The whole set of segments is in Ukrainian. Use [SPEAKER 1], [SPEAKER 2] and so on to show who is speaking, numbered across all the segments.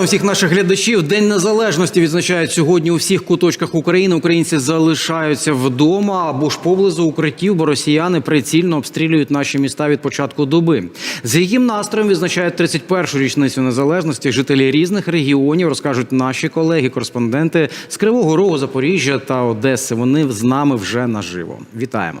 [SPEAKER 1] Всіх наших глядачів День незалежності відзначають сьогодні у всіх куточках України. Українці залишаються вдома або ж поблизу укриттів, бо росіяни прицільно обстрілюють наші міста від початку доби. З яким настроєм відзначають 31-шу річницю незалежності. Жителі різних регіонів розкажуть наші колеги, кореспонденти з Кривого Рогу, Запоріжжя та Одеси. Вони з нами вже наживо. Вітаємо.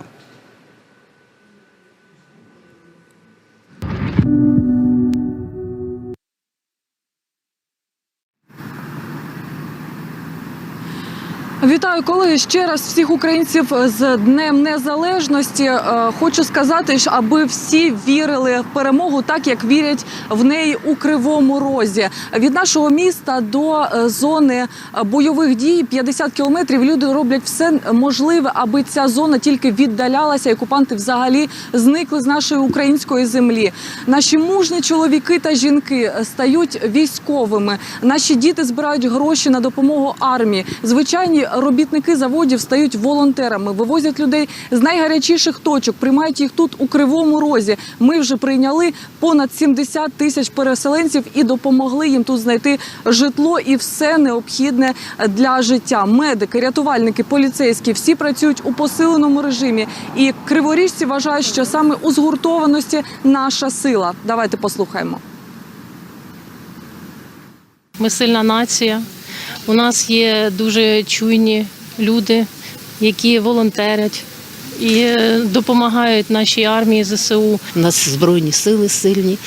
[SPEAKER 2] Вітаю колеги ще раз всіх українців з Днем Незалежності. Е, Хочу сказати, аби всі вірили в перемогу, так як вірять в неї у Кривому Розі. Від нашого міста до е, зони е, бойових дій 50 кілометрів. Люди роблять все можливе, аби ця зона тільки віддалялася. і Окупанти взагалі зникли з нашої української землі. Наші мужні чоловіки та жінки стають військовими. Наші діти збирають гроші на допомогу армії. Звичайні робітники заводів стають волонтерами, вивозять людей з найгарячіших точок, приймають їх тут у кривому розі. Ми вже прийняли понад 70 тисяч переселенців і допомогли їм тут знайти житло і все необхідне для життя. Медики, рятувальники, поліцейські всі працюють у посиленому режимі. І криворіжці вважають, що саме у згуртованості наша сила. Давайте послухаємо.
[SPEAKER 3] Ми сильна нація. У нас є дуже чуйні люди, які волонтерять і е, допомагають нашій армії ЗСУ.
[SPEAKER 4] У нас збройні сили сильні,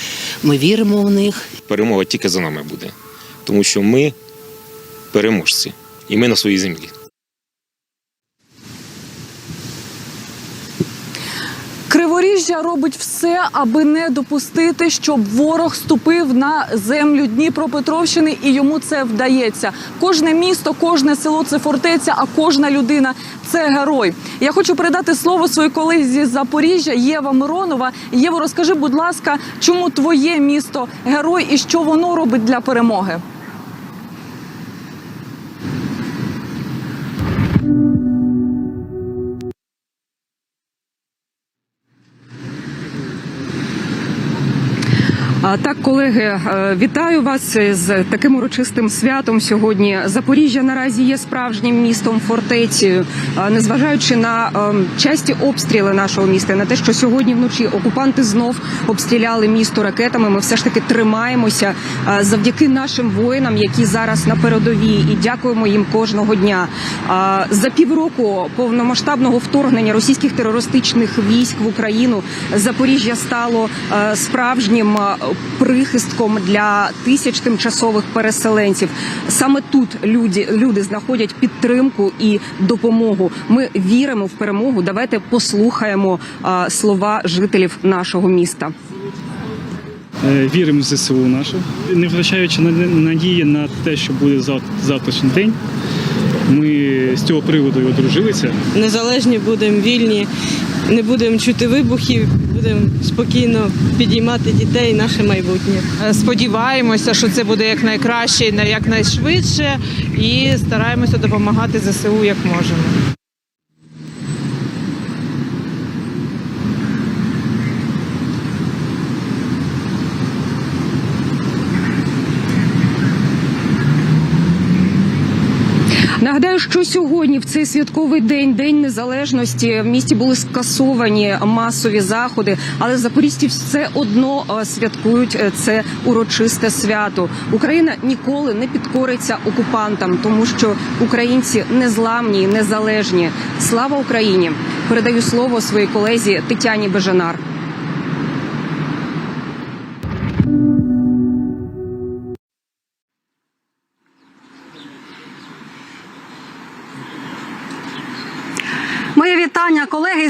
[SPEAKER 4] ми віримо в них.
[SPEAKER 5] перемога тільки за нами буде. Тому що ми переможці, і ми на своїй землі.
[SPEAKER 2] Криворіжжя робить все, аби не допустити, щоб ворог ступив на землю Дніпропетровщини, і йому це вдається. Кожне місто, кожне село це фортеця, а кожна людина це герой. Я хочу передати слово своїй колезі з Запоріжжя Єва Миронова. Єво, розкажи, будь ласка, чому твоє місто герой і що воно робить для перемоги?
[SPEAKER 6] Так, колеги, е, вітаю вас з таким урочистим святом сьогодні. Запоріжжя наразі є справжнім містом фортецею, Е, незважаючи на ем, часті обстріли нашого міста, на те, що сьогодні вночі окупанти знов обстріляли місто ракетами. Ми все ж таки тримаємося е, завдяки нашим воїнам, які зараз на передовій, і дякуємо їм кожного дня. За півроку повномасштабного вторгнення російських терористичних військ в Україну Запоріжжя стало е, справжнім е, прихистком для тисяч тимчасових переселенців. Саме тут люди, люди знаходять підтримку і допомогу. Ми віримо в перемогу. Давайте послухаємо слова жителів нашого міста.
[SPEAKER 7] Е, Віримо в ЗСУ наше, не втрачаючи надії на те, що буде зав- завтрашній день. Ми з цього приводу і одружилися.
[SPEAKER 8] незалежні будемо вільні, не будемо чути вибухів, будемо спокійно підіймати дітей і наше майбутнє.
[SPEAKER 9] Е, Сподіваємося, що це буде якнайкраще якнайшвидше, і стараємося допомагати ЗСУ як можемо.
[SPEAKER 6] Нагадаю, що сьогодні, в цей святковий день, день незалежності, в місті були скасовані масові заходи, але запорізьці все одно е, святкують е, це урочисте свято. Україна ніколи не підкориться окупантам, тому що українці незламні, і незалежні. Слава Україні! Передаю слово своїй колезі Тетяні Бежанар.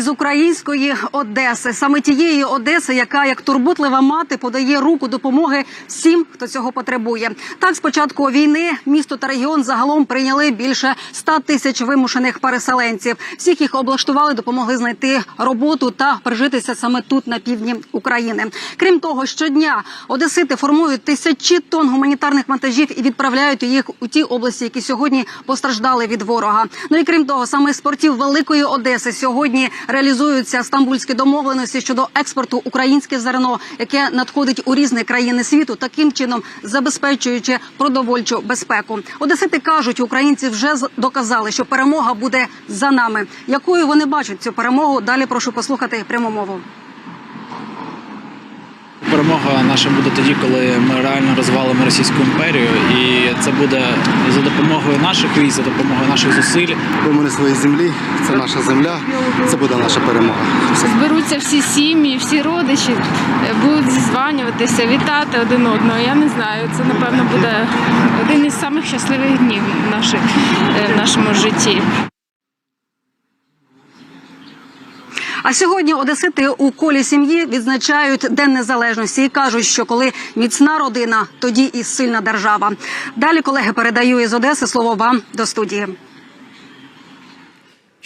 [SPEAKER 10] Вітання, колеги з української Одеси, саме тієї Одеси, яка як турботлива мати подає руку допомоги всім, хто цього потребує. Так, з початку війни місто та регіон загалом прийняли більше 100 тисяч вимушених переселенців. Всіх їх облаштували, допомогли знайти роботу та прижитися саме тут, на півдні України. Крім того, щодня одесити формують тисячі тонн гуманітарних вантажів і відправляють їх у ті області, які сьогодні постраждали від ворога. Ну і крім того, саме з портів Великої Одеси сьогодні реалізуються стамбульські домовленості щодо експорту українське зерно, яке надходить у різні країни світу, таким чином забезпечуючи продовольчу безпеку. Одесити кажуть, українці вже доказали, що перемога буде за нами. Якою вони бачать цю перемогу? Далі прошу послухати пряму мову.
[SPEAKER 11] Перемога наша буде тоді, коли ми реально розвалимо Російську імперію, і це буде за допомогою наших військ, за допомогою наших зусиль.
[SPEAKER 12] Бо ми на своїй землі, це наша земля, це буде наша перемога.
[SPEAKER 13] зберуться всі сім'ї, всі родичі, будуть зізванюватися, вітати один одного. Я не знаю. Це напевно буде один із самих щасливих днів наших, е, в нашому житті.
[SPEAKER 10] А сьогодні одесити у колі сім'ї відзначають День Незалежності і кажуть, що коли міцна родина, тоді і сильна держава. Далі колеги передаю із Одеси слово вам до студії.